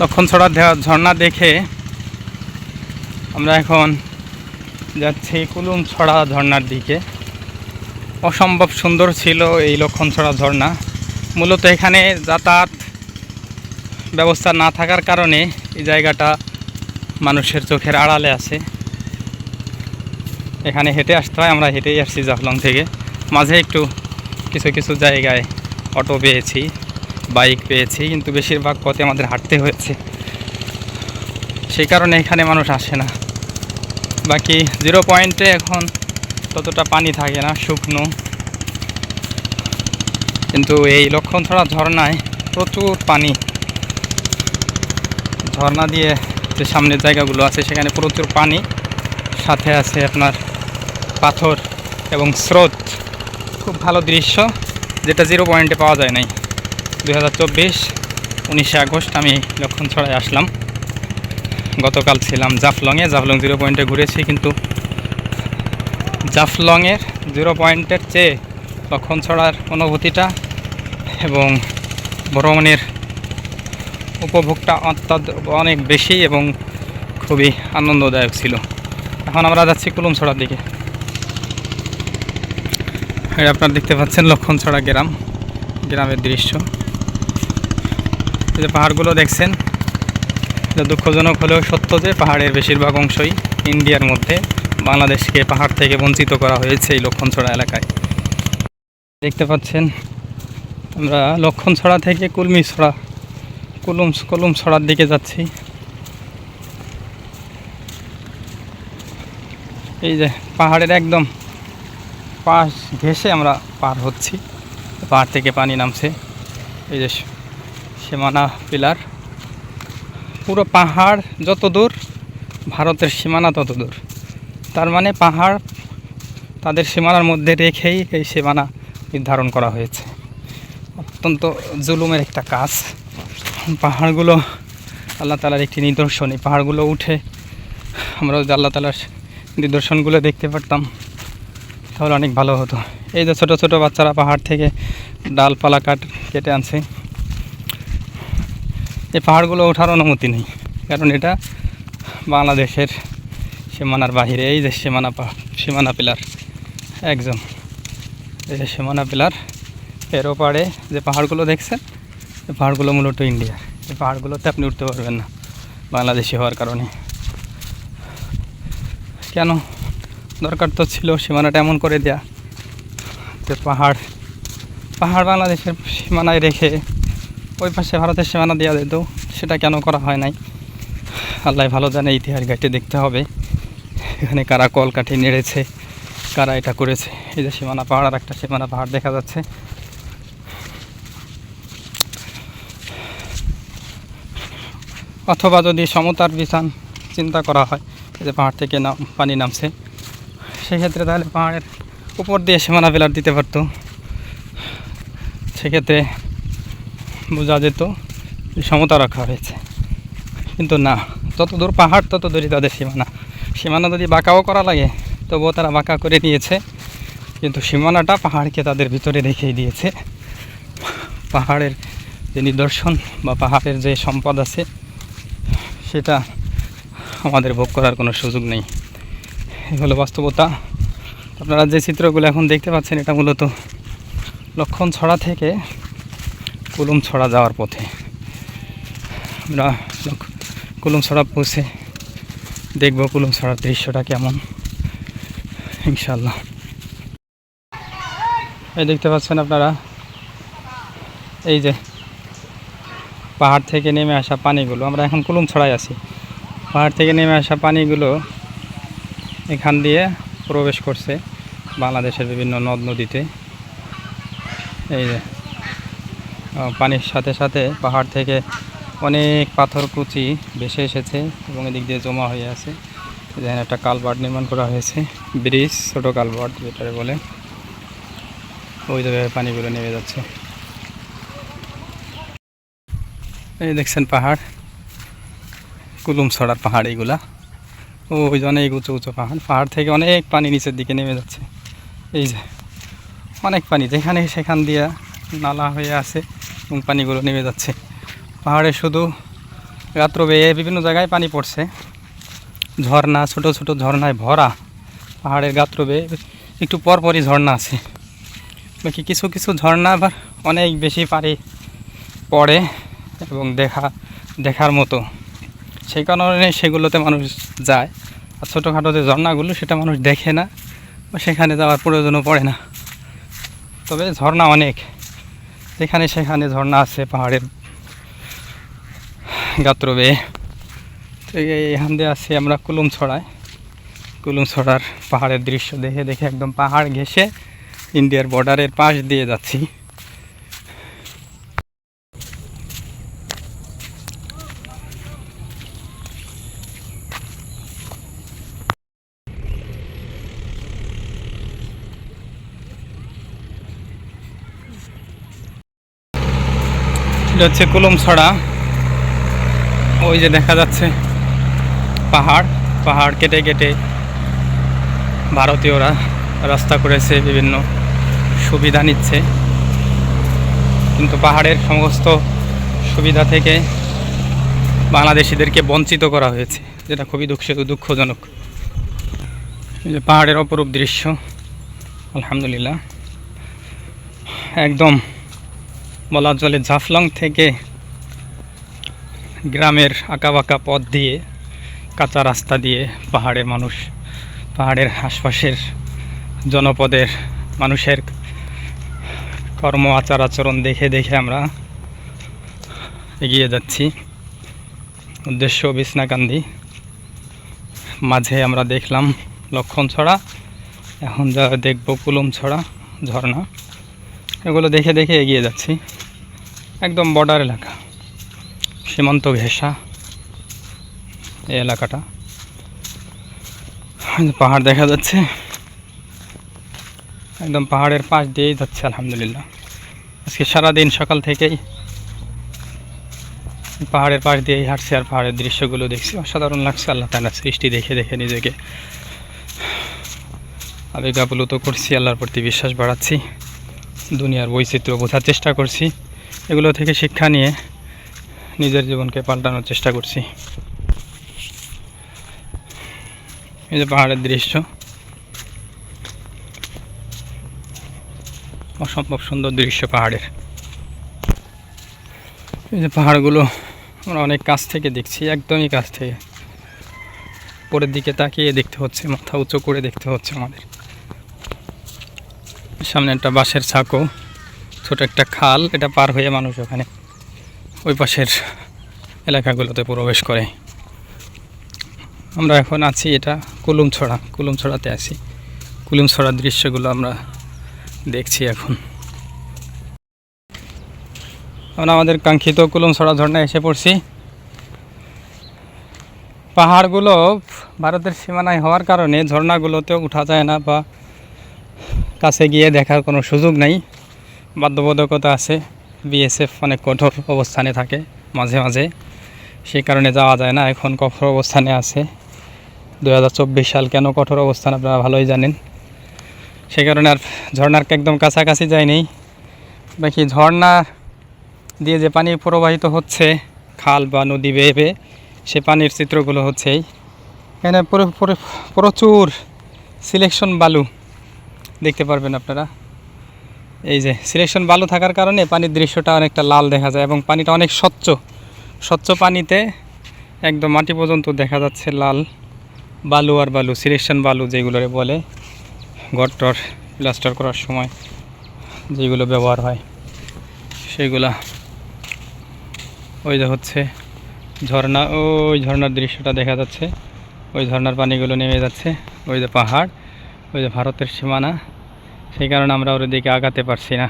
লক্ষণছড়া ঝর্ণা দেখে আমরা এখন যাচ্ছি কুলুমছড়া ঝর্ণার দিকে। অসম্ভব সুন্দর ছিল এই লক্ষণছড়া ঝর্ণা। মূলত এখানে যাতায়াত ব্যবস্থা না থাকার কারণে এই জায়গাটা মানুষের চোখের আড়ালে আছে। এখানে হেঁটে আসতে হয়, আমরা হেঁটেই আসছি জাফলং থেকে। মাঝে একটু কিছু কিছু জায়গায় অটো পেয়েছি। বাইক পেয়েছি, কিন্তু বেশিরভাগ পথে আমাদের হাঁটতে হয়েছে। সেই কারণে এখানে মানুষ আসে না। বাকি জিরো পয়েন্টে এখন ততটা পানি থাকে না, শুকনো। কিন্তু এই লক্ষণছড়া ঝর্ণায় প্রচুর পানি। ঝর্ণা দিয়ে যে সামনের জায়গাগুলো আছে, সেখানে প্রচুর পানি। সাথে আছে আপনার পাথর এবং স্রোত। খুব ভালো দৃশ্য, যেটা জিরো পয়েন্টে পাওয়া যায় নাই। দুই হাজার চব্বিশ, উনিশে আগস্ট আমি লক্ষণছড়ায় আসলাম। গতকাল ছিলাম জাফলংয়ে। জাফলং জিরো পয়েন্টে ঘুরেছি, কিন্তু জাফলংয়ের জিরো পয়েন্টের চেয়ে লক্ষণছড়ার অনুভূতিটা এবং ভ্রমণের উপভোগটা অত্যন্ত অনেক বেশি এবং খুবই আনন্দদায়ক ছিল। এখন আমরা যাচ্ছি কুলুমছড়ার দিকে। আপনারা দেখতে পাচ্ছেন লক্ষণছড়া গ্রাম, গ্রামের দৃশ্য। এই যে পাহাড়গুলো দেখছেন দুঃখজনক হলেও সত্য যে পাহাড়ের বেশিরভাগ অংশই ইন্ডিয়ার মধ্যে বাংলাদেশকে পাহাড় থেকে বঞ্চিত করা হয়েছে এই লক্ষণছড়া এলাকায়। দেখতে পাচ্ছেন, আমরা লক্ষণছড়া থেকে কুলমিছড়া কুলুম কুলুমছড়ার দিকে যাচ্ছি। এই যে পাহাড়ের একদম পাশ ঘেসে আমরা পার হচ্ছি, পাহাড় থেকে পানি নামছে। এই যে সীমানা পিলার। পুরো পাহাড় যত দূর, ভারতের সীমানা তত দূর। তার মানে পাহাড় তাদের সীমানার মধ্যে রেখেই এই সীমানা নির্ধারণ করা হয়েছে। অত্যন্ত জুলুমের একটা কাজ। পাহাড়গুলো, আল্লাহ তালার একটি নিদর্শন। এই পাহাড়গুলো উঠে আমরা যদি আল্লাহ তালার নিদর্শনগুলো দেখতে পারতাম, তাহলে অনেক ভালো হতো। এই যে ছোটো ছোটো বাচ্চারা পাহাড় থেকে ডালপালা কাট কেটে আনছে এই পাহাড়গুলো ওঠার অনুমতি নেই। কারণ এটা বাংলাদেশের সীমানার বাহিরে, এই যে সীমানা পা- সীমানা পিলার একদম এই যে সীমানা পিলার, এর ওপারে যে পাহাড়গুলো দেখছেন এই পাহাড়গুলো মূলত ইন্ডিয়ার। এই পাহাড়গুলোতে আপনি উঠতে পারবেন না, বাংলাদেশি হওয়ার কারণে। কেন? দরকার তো ছিল সীমানাটা এমন করে দেয়া যে পাহাড় পাহাড় বাংলাদেশের সীমানায় রেখে ওই পাশে ভারতের সীমানা দেওয়া যেত সেটা কেন করা হয় নাই? আল্লাহ ভালো জানে ইতিহাস ঘাটে দেখতে হবে। এখানে কারা কল কাঠি নেড়েছে, কারা এটা করেছে? এই যে সীমানা পাহাড় আর একটা সীমানা পাহাড় দেখা যাচ্ছে। অথবা যদি সমতার বিছান চিন্তা করা হয়, এই যে পাহাড় থেকে নাম, পানি নামছে, সেক্ষেত্রে তাহলে পাহাড়ের উপর দিয়ে সীমানা বেলার দিতে পারতো। সেক্ষেত্রে বোঝা যেত সমতা রাখা হয়েছে। কিন্তু না যত দূর পাহাড়, তত দূরই তাদের সীমানা। সীমানা যদি বাঁকাও করা লাগে, তবুও তারা বাঁকা করে নিয়েছে। কিন্তু সীমানাটা পাহাড়কে তাদের ভিতরে রেখেই দিয়েছে। পাহাড়ের যে নিদর্শন বা পাহাড়ের যে সম্পদ আছে, সেটা আমাদের ভোগ করার কোনো সুযোগ নেই। এই হলো বাস্তবতা। আপনারা যে চিত্রগুলো এখন দেখতে পাচ্ছেন, এটা মূলত লক্ষণ ছড়া থেকে কুলুম ছড়া যাওয়ার পথে। আমরা কুলুম ছড়া পৌঁছে দেখব কুলুম ছড়ার দৃশ্যটা কেমন। ইনশাল্লাহ এই দেখতে পাচ্ছেন আপনারা? এই যে পাহাড় থেকে নেমে আসা পানিগুলো, আমরা এখন কুলুম ছড়াই আছি। পাহাড় থেকে নেমে আসা পানিগুলো এখান দিয়ে প্রবেশ করছে বাংলাদেশের বিভিন্ন নদ নদীতে এই যে পানির সাথে সাথে পাহাড় থেকে অনেক পাথর কুচি ভেসে এসেছে এবং এদিক দিয়ে জমা হয়ে আছে। যেখানে একটা কালভার্ট নির্মাণ করা হয়েছে, ব্রিজ, ছোটো কালভার্ট যেটা বলে। ওই জায়গায় পানিগুলো নেমে যাচ্ছে। এই দেখছেন পাহাড়, কুলুম ছড়ার পাহাড় এইগুলা। ওই যে অনেক উঁচু উঁচু পাহাড়। পাহাড় থেকে অনেক পানি নিচের দিকে নেমে যাচ্ছে। এই যে, অনেক পানি যেখানে সেখান দিয়ে নালা হয়ে আছে এবং পানিগুলো নেমে যাচ্ছে। পাহাড়ে শুধু গাত্র বেয়ে বিভিন্ন জায়গায় পানি পড়ছে। ঝর্ণা, ছোট ছোট ঝর্ণায় ভরা পাহাড়ের গাত্র বেয়ে একটু পরপরই ঝর্ণা আছে। বাকি কিছু কিছু ঝর্ণা আবার অনেক বেশি পানি পড়ে এবং দেখা, দেখার মতো। সেই কারণে সেগুলোতে মানুষ যায়। আর ছোটোখাটো যে ঝর্ণাগুলো সেটা মানুষ দেখে না বা সেখানে যাওয়ার প্রয়োজনও পড়ে না। তবে ঝর্ণা অনেক। যেখানে সেখানে ঝর্ণা আছে, পাহাড়ের গাত্র বেয়ে তো এখান দিয়ে আছি আমরা কুলুম ছড়ায় কুলুম ছড়ার পাহাড়ের দৃশ্য দেখে দেখে একদম পাহাড় ঘেসে ইন্ডিয়ার বর্ডারের পাশ দিয়ে যাচ্ছি। হচ্ছে কুলুম ছড়া ওই যে দেখা যাচ্ছে পাহাড় পাহাড় কেটে কেটে ভারতীয়রা রাস্তা করেছে, বিভিন্ন সুবিধা নিচ্ছে। কিন্তু পাহাড়ের সমস্ত সুবিধা থেকে বাংলাদেশিদেরকে বঞ্চিত করা হয়েছে, যেটা খুবই দুঃখ দুঃখজনক। যে পাহাড়ের অপরূপ দৃশ্য, আলহামদুলিল্লাহ। একদম বলা চলে জাফলং থেকে গ্রামের আঁকাবাঁকা পথ দিয়ে, কাঁচা রাস্তা দিয়ে পাহাড়ের মানুষ, পাহাড়ের আশপাশের জনপদের মানুষের কর্ম, আচার আচরণ দেখে দেখে আমরা এগিয়ে যাচ্ছি। উদ্দেশ্য বিছনাকান্দি মাঝে আমরা দেখলাম লক্ষণ ছড়া, এখন যা দেখব কুলুম ছড়া, ঝর্ণা। এগুলো দেখে দেখে এগিয়ে যাচ্ছি। একদম বর্ডার এলাকা। সীমান্ত ঘেঁষা এই এলাকাটা। পাহাড় দেখা যাচ্ছে। একদম পাহাড়ের পাশ দিয়েই যাচ্ছে, আলহামদুলিল্লাহ। আজকে সারাদিন সকাল থেকেই পাহাড়ের পাশ দিয়েই হাঁটছি আর পাহাড়ের দৃশ্যগুলো দেখছি। অসাধারণ লাগছে, আল্লাহ তালা সৃষ্টি দেখে দেখে নিজেকে। আবেগ আপ্লুত করছি, আল্লাহর প্রতি বিশ্বাস বাড়াচ্ছি। দুনিয়ার বৈচিত্র্য বোঝার চেষ্টা করছি। এগুলো থেকে শিক্ষা নিয়ে নিজের জীবনকে পাল্টানোর চেষ্টা করছি। এই যে পাহাড়ের দৃশ্য। অসম্ভব সুন্দর দৃশ্য পাহাড়ের। এই যে পাহাড়গুলো আমরা অনেক কাছ থেকে দেখছি, একদমই কাছ থেকে। উপরের দিকে তাকিয়ে দেখতে হচ্ছে, মাথা উঁচু করে দেখতে হচ্ছে আমাদের। সামনে একটা বাঁশের ছাকো ছোট একটা খাল, এটা পার হয়ে মানুষ ওখানে ওই পাশের এলাকাগুলোতে প্রবেশ করে। আমরা এখন আছি এটা কুলুমছড়া, কুলুমছড়াতে আছি। কুলুমছড়ার দৃশ্যগুলো আমরা দেখছি এখন। আমরা আমাদের কাঙ্ক্ষিত কুলুমছড়া ঝর্ণায় এসে পড়ছি। পাহাড়গুলো ভারতের সীমানায় হওয়ার কারণে ঝর্ণাগুলোতেও উঠা যায় না বা কাছে গিয়ে দেখার কোনো সুযোগ নেই। বাধ্যবাধকতা আছে। বিএসএফ অনেক কঠোর অবস্থানে থাকে মাঝে মাঝে। সেই কারণে যাওয়া যায় না। এখন কঠোর অবস্থানে আছে। দু হাজার চব্বিশ সাল কেন কঠোর অবস্থান আপনারা ভালোই জানেন। সেই কারণে আর ঝর্নার একদম কাছাকাছি যায়নি বাকি ঝর্ণা দিয়ে যে পানি প্রবাহিত হচ্ছে, খাল বা নদী বেয়ে সে পানির চিত্রগুলো হচ্ছেই। এখানে পুরো- পুরো- প্রচুর সিলেকশন বালু। দেখতে পারবেন আপনারা। এই যে, সিলেকশন বালু থাকার কারণে পানির দৃশ্যটা অনেকটা লাল দেখা যায় এবং পানিটা অনেক স্বচ্ছ। স্বচ্ছ পানিতে একদম মাটি পর্যন্ত দেখা যাচ্ছে লাল বালু আর বালু, সিলেকশন বালু যেগুলোরে বলে গট্টর প্লাস্টার করার সময় যেগুলো ব্যবহার হয়, সেগুলা। ওই যে হচ্ছে ঝর্ণা, ওই ঝর্ণার দৃশ্যটা দেখা যাচ্ছে। ওই ঝর্ণার পানিগুলো নেমে যাচ্ছে। ওই যে পাহাড়। ওই যে ভারতের সীমানা সেই কারণে আমরা ওর দিকে আগাতে পারছি না।